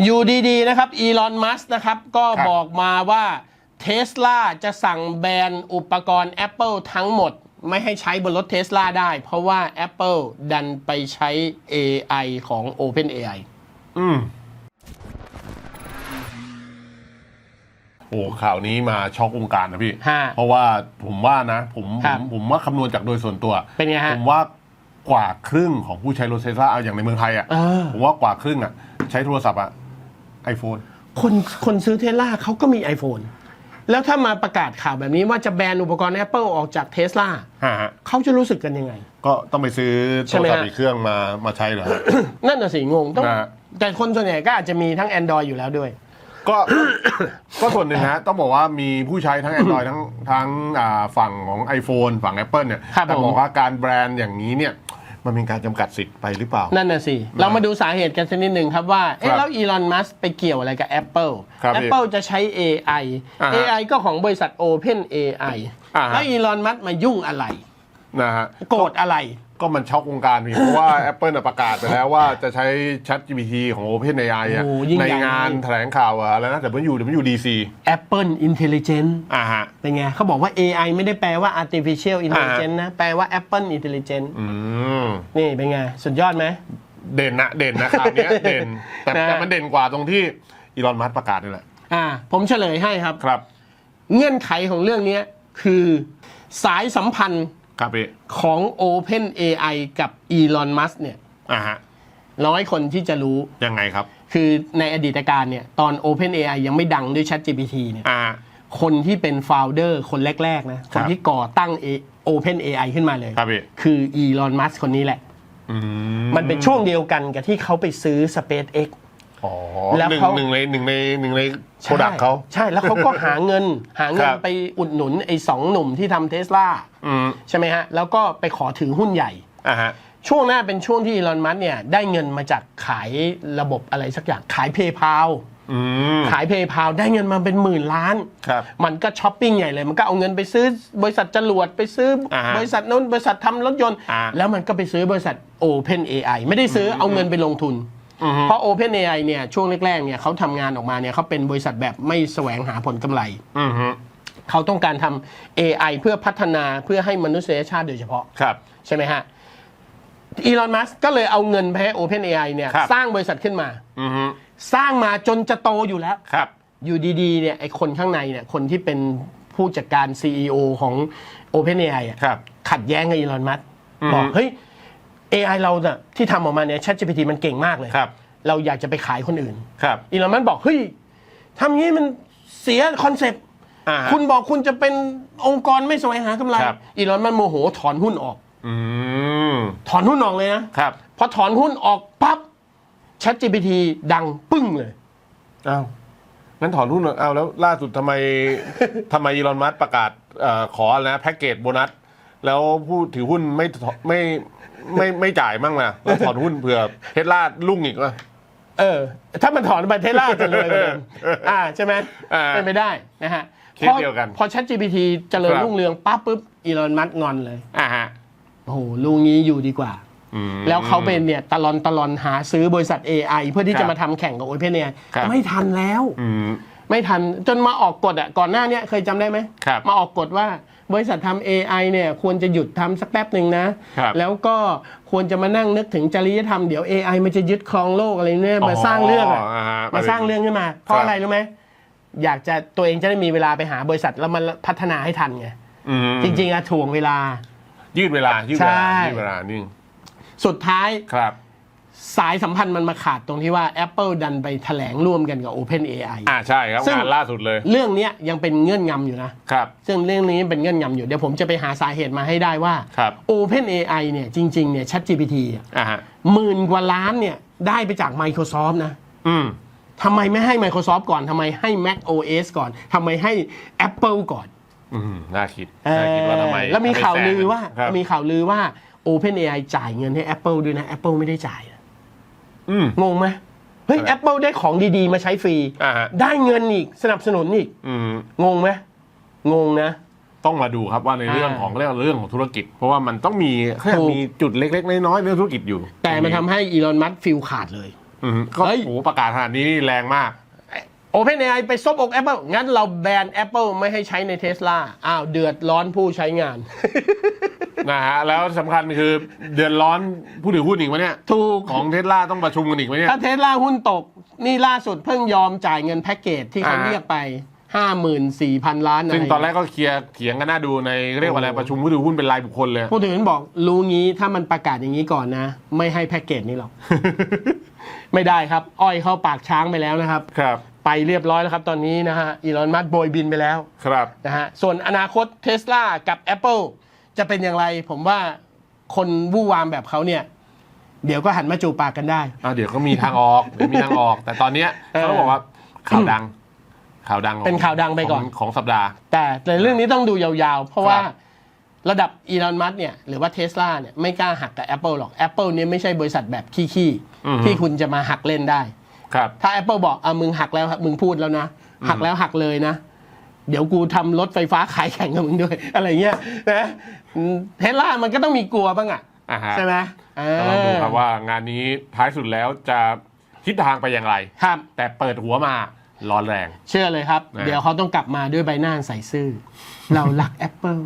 อยู่ดีๆนะครับอีลอนมัสนะครับก็ครับบอกมาว่าเทสลาจะสั่งแบนอุปกรณ์ Apple ทั้งหมด ไม่ให้ใช้บนรถเทสลาได้ เพราะว่า Apple ดันไปใช้ AI ของ OpenAI อืมโอ้ข่าวนี้มาช็อกวงการนะพี่ ฮะเพราะว่าผมว่านะ ผมผครัมบผมว่าคำนวณจากโดยส่วนตัว เป็นไงฮะผมว่ากว่าครึ่งของผู้ใช้รถเทสลาเอาอย่างในเมืองไทยอะเออผมว่ากว่าครึ่งอะ ใช้โทรศัพท์อะ ไอโฟนคนคนซื้อเทสลาเขาก็มี iPhone แล้วถ้ามาประกาศข่าวแบบนี้ว่าจะแบนอุปกรณ์ Apple ออกจากเทสลาฮะฮะเขาจะรู้สึกกันยังไง ก็ต้องไปซื้อโทใช่รไหมศัพท์ฮะอีกเครื่องมามาใช้เหรอฮะ นั่นน่ะสิงงต้อง นะฮะ แต่คนส่วนใหญ่ก็อาจจะมีทั้ง Android อยู่แล้วด้วย ก็ ก็ส่วนหนึ่งนะต้องบอกว่ามีผู้ใช้ทั้ง Android ทั้งทั้งอ่าฝั่งของ iPhone ฝั่ง Apple เนี่ยครับแต่ผม บอกว่าการแบรนด์อย่างนี้เนี่ย มันเป็นการจำกัดสิทธิ์ไปหรือเปล่า นั่นน่ะสิ เรามาดูสาเหตุกันสักนิดหนึ่งครับว่า เอ๊ะครับแล้วอีลอน มัสไปเกี่ยวอะไรกับ Apple ครับพี่ Apple จะใช้ AI อ่าฮะ AI ก็ของบริษัท Open AI อ่าฮะ แล้วอีลอน มัสมายุ่งอะไร นะฮะ โกรธอะไร ก็มันช็อกวงการพี่เพราะว่า Apple น่ะประกาศไปแล้วว่าจะใช้ Chat GPT ของ OpenAI อะโอ้ยิ่งในใหญ่งานเลยแถลงข่าวอะอะไรนะ W WDC Apple Intelligent อ่าฮะ เป็นไงเขาบอกว่า AI ไม่ได้แปลว่า Artificial Intelligence นะ แปลว่า Apple Intelligent อืม นี่เป็นไง สุดยอดไหม เด่นนะเด่นนะข่าวเนี้ยเด่น แต่นะ แต่มันเด่นกว่าตรงที่อีลอนมัสประกาศนี่แหละอ่า ผมเฉลยให้ครับ ครับ เงื่อนไขของเรื่องนี้คือสายสัมพันธ์ ครับพี่ของ Open AI กับ Elon Musk เนี่ยอ่าฮะน้อยคนที่จะรู้ ยังไงครับ คือในอดีตการเนี่ย ตอน Open AI ยังไม่ดังด้วย ChatGPT เนี่ยอ่าคนที่เป็น founder คนแรก ๆ นะคครับนที่ก่อตั้ง A- Open AI ขึ้นมาเลยครับพี่คือ Elon Musk คนนี้แหละอืมันเป็นช่วงเดียวกันกับที่เขาไปซื้อ SpaceX อ๋อแล้วหนึ่งเขา หนึ่งในหนึ่งในหนึ่งในโปรดักเขา ใช่ แล้วเขาก็หาเงิน หาเงิคนรับ ไปอุดหนุนไอ้สองหนุ่มที่ทำเทสลาอืมใช่ไหมฮะ แล้วก็ไปขอถือหุ้นใหญ่ อ่าฮะ ช่วงหน้าเป็นช่วงที่อีลอนมัสเนี่ยได้เงินมาจากขายระบบอะไรสักอย่าง ขายเพย์พา อืม ขายเพย์พา ได้เงินมาเป็นหมื่นล้าน ครับมันก็ช้อปปิ้งใหญ่เลย มันก็เอาเงินไปซื้อบริษัทจรวดไปซื้ออาฮะบริษัทนู้นบริษัททำรถยนต์ อ่า แล้วมันก็ไปซื้อบริษัท Open AI ไม่ได้ซื้อเอาเงินไปลงทุน เพราะ Open AI เนี่ยช่วงแรกๆเนี่ยเขาทำงานออกมาเนี่ยเขาเป็นบริษัทแบบไม่แสวงหาผลกำไร อืมฮึเขาต้องการทำ AI เพื่อพัฒนาเพื่อให้มนุษยชาติโดยเฉพาะ ครับ ใช่ไหมฮะอีลอนมัสก็เลยเอาเงินไปให้ Open AI เนี่ยครับ สร้างบริษัทขึ้นมา อืมฮึสร้างมาจนจะโตอยู่แล้ว ครับ อยู่ดีๆเนี่ยไอคนข้างในเนี่ยคนที่เป็นผู้จัดการ CEO ของ OpenAI อะครับ ขัดแย้งกับอีลอนมัสอืมบอก เฮ้ย AI เราเนี่ยที่ทำออกมาเนี่ย ChatGPT มันเก่งมากเลย ครับ เราอยากจะไปขายคนอื่นครับอีลอนมัสบอกเฮ้ยทำงี้มันเสียคอนเซปต์ อ่าฮะ คุณบอกคุณจะเป็นองค์กรไม่แสวงหากำไร ครับ อีลอนมัสโมโหถอนหุ้นออก อืมถอนหุ้นออกเลยนะ ครับ พอถอนหุ้นออกปั๊บ ChatGPT ดังปึ้งเลย อ้าวงั้นถอนหุ้นเหรออ้าวแล้วล่าสุดทำไม ทำไมอีลอนมัสประกาศเอ่อขออะไรนะแพ็กเกจโบนัส แล้วผู้ถือหุ้นไม่ถไม่ไม่ไม่จ่ายมั่งนะแล้วถอนหุ้นเผื่อเทสลาลุ่งอีกวะเออ ถ้ามันถอนไปเทสลาจะเลยกว่าเดิมอ่าใช่ไหมอ่าเป็นไปได้นะฮะเคสเดียวกันพอ ChatGPT เจริญครับ รุ่งเรืองปั๊บปุ๊บอีลอนมัสงอนเลย อ่าฮะโอ้โหลุงนี้อยู่ดีกว่า อืม แล้วเขาเป็นเนี่ยตะลอนตะลอนหาซื้อบริษัท AI เพื่อที่ครับจะมาทำแข่งกับ OpenAI ครับ ไม่ทันแล้ว อืม ไม่ทันจนมาออกกฎอะก่อนหน้าเนี้เคยจำได้ไหมครับ มาออกกฎว่า บริษัททำ AI เนี่ยควรจะหยุดทำสักแป๊บหนึ่งนะครับแล้วก็ควรจะมานั่งนึกถึงจริยธรรมเดี๋ยว AI มันจะยึดครองโลกอะไรเนี่ยมาสร้างเรื่องอะาฮะมาสร้างเรื่องขึ้นมา เพราะครับอะไรรู้ไหมอยากจะตัวเองจะได้มีเวลาไปหาบริษัทแล้วมันพัฒนาให้ทันไงอืมจริง ๆอะถ่วงเวลา ยืดเวลายืดเวลาใช่ยืดเวลานิ่งสุดท้ายครับ สายสัมพันธ์มันมาขาดตรงที่ว่า Apple ดันไปแถลงร่วมกันกับ Open AI อ่าใช่ครับซึ่งงานล่าสุดเลย เรื่องเนี้ยยังเป็นเงื่อนงำอยู่นะครับซึ่งเรื่องนี้เป็นเงื่อนงำอยู่ เดี๋ยวผมจะไปหาสาเหตุมาให้ได้ว่า ครับ Open AI เนี่ยจริง ๆ เนี่ย ChatGPT อะอ่าฮะหมื่นกว่าล้านเนี่ยได้ไปจาก Microsoft นะอืมทำไมไม่ให้ Microsoft ก่อนทำไมให้ Mac OS ก่อนทำไมให้ Apple ก่อนอืมน่าคิดน่าคิดว่าทำไมเออแล้วมีทำไข่าวลือว่าครับมีข่าวลือว่า OpenAI จ่ายเงินให้ Apple ด้วยนะ Apple ไม่ได้จ่ายนะ อืม งงไหมเฮ้ยอะไร Apple ได้ของดีๆ มาใช้ฟรี อ่าฮะ ได้เงินอีกสนับสนุนอีก อืม งงไหมงงนะ ต้องมาดูครับว่าในเรื่องอ่าของเรื่องเรื่องของธุรกิจ เพราะว่ามันต้องมีแค่ถูก มีจุดเล็ก ๆ น้อยๆเรื่องธุรกิจอยู่แต่มันทำให้อีลอนมัสฟิลขาดเลย อืมก็เฮ้ย โอ้โหประกาศขนาดนี้นี่แรงมาก OpenAI ไปซบอก Apple งั้นเราแบน Apple ไม่ให้ใช้ในเทสลาอ้าว เดือดร้อนผู้ใช้งาน นะฮะแล้วสำคัญคือเดือดร้อนผู้ถือหุ้นอีกไหมเนี่ยถูก ของเทสลาต้องประชุมกันอีกไหมเนี่ย ถ้าเทสลาหุ้นตก นี่ล่าสุดเพิ่งยอมจ่ายเงินแพ็กเกจที่เขาอ่า เรียกไป 54,000 ล้านอะไรซึ่งตอนแรกก็เคลียร์เถียงกันน่าดูในเรียกว่าอะไรโอ้ประชุมผู้ถือหุ้นเป็นรายบุคคลเลย ผู้ถือหุ้นบอกรู้งี้ถ้ามันประกาศอย่างนี้ก่อนนะ ไม่ให้แพ็กเกจนี้หรอก ไม่ได้ครับ อ้อยเข้าปากช้างไปแล้วนะครับ ครับไปเรียบร้อยแล้วครับตอนนี้นะฮะอีลอนมัสโบยบินไปแล้วครับนะฮะส่วนอนาคตเทสลากับ Apple จะเป็นอย่างไร ผมว่าคนวู่วามแบบเขาเนี่ย เดี๋ยวก็หันมาจูบปากกันได้ อะเดี๋ยวก็มีทางออก เดี๋ยวมีทางออก แต่ตอนเนี้ยเออเขาบอกว่าข่าวดัง ข่าวดังของเป็นข่าวดังไปก่อน ขของสัปดาห์ แต่แต่เรื่องนี้ต้องดูยาวๆ เพราะว่าครับระดับอีลอนมัสเนี่ยหรือว่าเทสลาเนี่ยไม่กล้าหักกับ Apple หรอก Apple เนี่ยไม่ใช่บริษัทแบบขี้ๆที่คุณจะมาหักเล่นได้ ครับ ถ้า Apple บอกอะมึงหักแล้วมึงพูดแล้วนะ หักแล้วหักเลยนะ เดี๋ยวกูทำรถไฟฟ้าขายแข่งกับมึงด้วย อะไรเงี้ยนะเทสลามันก็ต้องมีกลัวบ้างอะอ่าฮะใช่ไหมเอก็ต้องดูอครับว่างานนี้ท้ายสุดแล้วจะทิศทางไปอย่างไรครับแต่เปิดหัวมาร้อนแรง เชื่อเลยครับนะเดี๋ยวเขาต้องกลับมาด้วยใบหน้าใสซื่อ เรารัก Apple